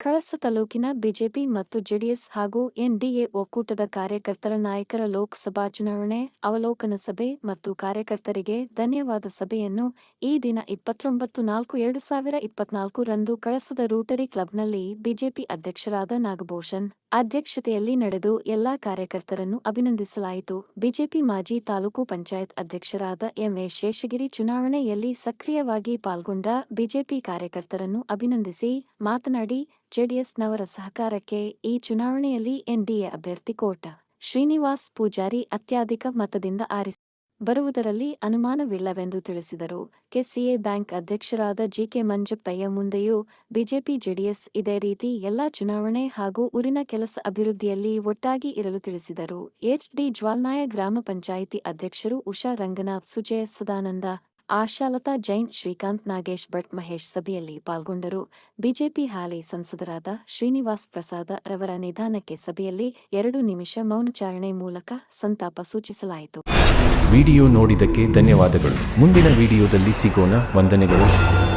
ಕಳಸ ತಾಲೂಕಿನ ಬಿಜೆಪಿ ಮತ್ತು ಜೆಡಿಎಸ್ ಹಾಗೂ ಎನ್ಡಿಎ ಒಕ್ಕೂಟದ ಕಾರ್ಯಕರ್ತರ ನಾಯಕರ ಲೋಕಸಭಾ ಚುನಾವಣೆ, ಅವಲೋಕನ ಸಭೆ ಮತ್ತು ಕಾರ್ಯಕರ್ತರಿಗೆ ಧನ್ಯವಾದ ಸಭೆಯನ್ನು ಈ ದಿನ ಇಪ್ಪತ್ತೊಂಬತ್ತು ನಾಲ್ಕು ಎರಡು ಸಾವಿರ ಇಪ್ಪತ್ನಾಲ್ಕು ರಂದು ಕಳಸದ ರೂಟರಿ ಕ್ಲಬ್ನಲ್ಲಿ ಬಿಜೆಪಿ ಅಧ್ಯಕ್ಷರಾದ ನಾಗಭೂಷಣ್ ಅಧ್ಯಕ್ಷತೆಯಲ್ಲಿ ನಡೆದು ಎಲ್ಲಾ ಕಾರ್ಯಕರ್ತರನ್ನು ಅಭಿನಂದಿಸಲಾಯಿತು. ಬಿಜೆಪಿ ಮಾಜಿ ತಾಲೂಕು ಪಂಚಾಯತ್ ಅಧ್ಯಕ್ಷರಾದ ಎಂಎ ಶೇಷಗಿರಿ ಚುನಾವಣೆಯಲ್ಲಿ ಸಕ್ರಿಯವಾಗಿ ಪಾಲ್ಗೊಂಡ ಬಿಜೆಪಿ ಕಾರ್ಯಕರ್ತರನ್ನು ಅಭಿನಂದಿಸಿ ಮಾತನಾಡಿ ಜೆಡಿಎಸ್ನವರ ಸಹಕಾರಕ್ಕೆ ಈ ಚುನಾವಣೆಯಲ್ಲಿ ಎನ್ಡಿಎ ಅಭ್ಯರ್ಥಿ ಕೋಟ. ಶ್ರೀನಿವಾಸ್ ಪೂಜಾರಿ ಅತ್ಯಧಿಕ ಮತದಿಂದ ಆರಿಸಿ ಬರುವುದರಲ್ಲಿ ಅನುಮಾನವಿಲ್ಲವೆಂದು ತಿಳಿಸಿದರು. ಕೆಸಿಎ ಬ್ಯಾಂಕ್ ಅಧ್ಯಕ್ಷರಾದ ಜಿಕೆ ಮಂಜಪ್ಪಯ್ಯ ಮುಂದೆಯೂ ಬಿಜೆಪಿ ಜೆಡಿಎಸ್ ಇದೇ ರೀತಿ ಎಲ್ಲಾ ಚುನಾವಣೆ ಹಾಗೂ ಊರಿನ ಕೆಲಸ ಅಭಿವೃದ್ಧಿಯಲ್ಲಿ ಒಟ್ಟಾಗಿ ಇರಲು ತಿಳಿಸಿದರು. ಎಚ್ಡಿ ಜ್ವಾಲ್ನಾಯ ಗ್ರಾಮ ಪಂಚಾಯಿತಿ ಅಧ್ಯಕ್ಷರು ಉಷಾ ರಂಗನಾಥ್, ಸುಜಯ ಸದಾನಂದ ಆಶಾಲತಾ ಜೈನ್ ಶ್ರೀಕಾಂತ್ ನಾಗೇಶ್ ಭಟ್ ಮಹೇಶ್ ಸಭೆಯಲ್ಲಿ ಪಾಲ್ಗೊಂಡರು. ಬಿಜೆಪಿ ಹಾಲಿ ಸಂಸದರಾದ ಶ್ರೀನಿವಾಸ್ ಪ್ರಸಾದ ರವರ ನಿಧಾನಕ್ಕೆ ಸಭೆಯಲ್ಲಿ ಎರಡು ನಿಮಿಷ ಮೌನಚಾರಣೆ ಮೂಲಕ ಸಂತಾಪ ಸೂಚಿಸಲಾಯಿತು. ವಿಡಿಯೋ ನೋಡಿದ್ದಕ್ಕೆ ಧನ್ಯವಾದಗಳು. ಮುಂದಿನ ವಿಡಿಯೋದಲ್ಲಿ ಸಿಗೋಣ. ವಂದನೆಗಳು.